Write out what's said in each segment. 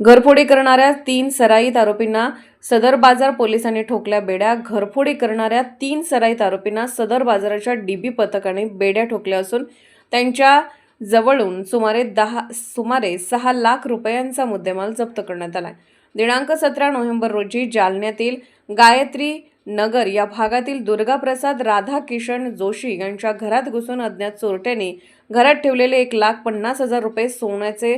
घरफोडी करणाऱ्या तीन सराईत आरोपींना सदर बाजार पोलिसांनी ठोकल्या बेड्या. घरफोडी करणाऱ्या तीन सराईत आरोपींना सदर बाजाराच्या डीबी पथकाने बेड्या ठोकल्या असून त्यांच्या जवळून सुमारे दहा सुमारे सहा लाख रुपयांचा मुद्देमाल जप्त करण्यात आला दिनांक सतरा नोव्हेंबर रोजी जालन्यातील गायत्री नगर या भागातील दुर्गाप्रसाद राधा किशन जोशी यांच्या घरात घुसून अज्ञात चोरट्यांनी घरात ठेवलेले एक लाख पन्नास हजार रुपये सोन्याचे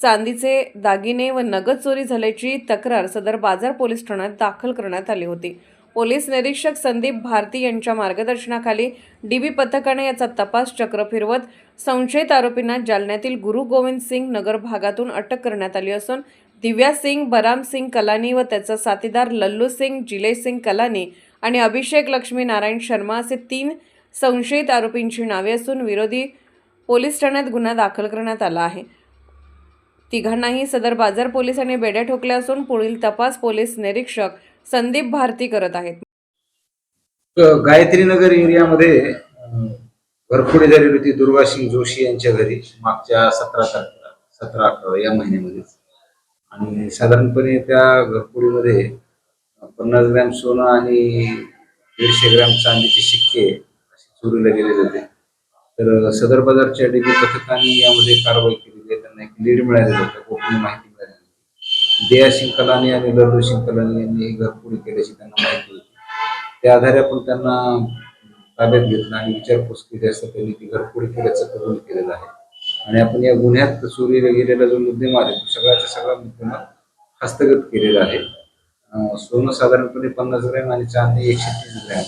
चांदीचे दागिने व नगद चोरी झाल्याची तक्रार सदर बाजार पोलीस ठाण्यात दाखल करण्यात आली होती. पोलीस निरीक्षक संदीप भारती यांच्या मार्गदर्शनाखाली डीबी पथकाने याचा तपास चक्र फिरवत संशयित आरोपींना जालन्यातील गुरु गोविंद सिंग नगर भागातून अटक करण्यात आली असून दिव्या सिंग बराम सिंग कलानी व त्याचा साथीदार लल्लू सिंग जिलेश सिंग कलानी आणि अभिषेक लक्ष्मी नारायण शर्मा असे तीन संशयित आरोपींची नावे असून विरोधी पोलीस ठाण्यात गुन्हा दाखल करण्यात आला आहे. तिघांनाही सदर बाजार पोलिसांनी बेड्या ठोकल्या असून पुढील तपास पोलीस निरीक्षक संदीप भारती करत आहेत. गायत्री नगर एरियामध्ये घरफोडी झालेली होती दुर्गा सिंग जोशी यांच्या घरी. मागच्या सतरा तारखेला सतरा अठरा या महिन्यामध्येच. आणि साधारणपणे त्या घरफोडीमध्ये अं, पन्नास ग्रॅम सोनं आणि दीडशे ग्रॅम चांदीचे शिक्के असे चोरीला गेलेले होते. तर सदर बाजारच्या डीबी पथकाने यामध्ये कारवाई केलेली आहे. लीड मिळालेलं होतं गोपनीय माहिती मिळाली होती. दया सिंग कलानी आणि लल्लू सिंग कलानी यांनी ही घरफोडी केल्याची त्यांना माहिती होती. त्या आधारे आपण त्यांना ताब्यात घेतलं आणि विचारपूस केली असता त्यांनी ती घरफोडी केल्याचं कबूल केलेलं आहे. आणि आपण या गुन्ह्यात चोरीला गेलेला जो मुद्देमाल आहे तो सगळ्याचा सगळा मुद्देमाल हस्तगत केलेला आहे. सोनं साधारणपणे पन्नास ग्रॅम आणि चांदी एकशे तीस ग्रॅम.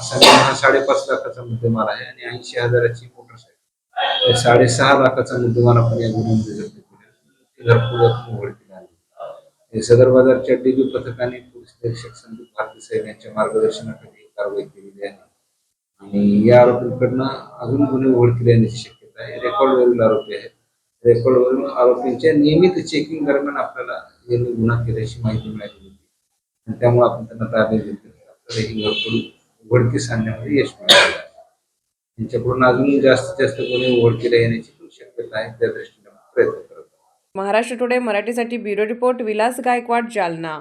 असा हा साडेपाच लाखाचा मुद्देमाल आहे आणि ऐंशी हजाराची मोटरसायकल. साडेसहा लाखाचा मुद्देमाल आपण या गुन्ह्यामध्ये जप्त केला घरफोडी उघडकीला सदर बाजारच्या डीबी पथकाने पोलीस निरीक्षक संदीप भारती साहेब यांच्या मार्गदर्शनाखाली कारवाई केलेली आहे. आणि या आरोपींकडनं अजून गुन्हे उघडकीला येण्याची शक्यता आहे. रेकॉर्डवरील आरोपी आहेत. रेकॉर्डवरून आरोपींच्या नियमित चेकिंग दरम्यान आपल्याला यांनी गुन्हा केल्याची माहिती मिळाली होती. आणि त्यामुळे आपण त्यांना ताब्यात घेतलं. आपल्याला ही घरफोडी उघडकीस आणण्यामध्ये यश मिळालं. त्यांच्याकडून अजून जास्तीत जास्त कोणी ओळखीला येण्याची पण शक्यता आहे त्या दृष्टीने प्रयत्न करत महाराष्ट्र टुडे मराठीसाठी ब्युरो रिपोर्ट विलास गायकवाड जालना.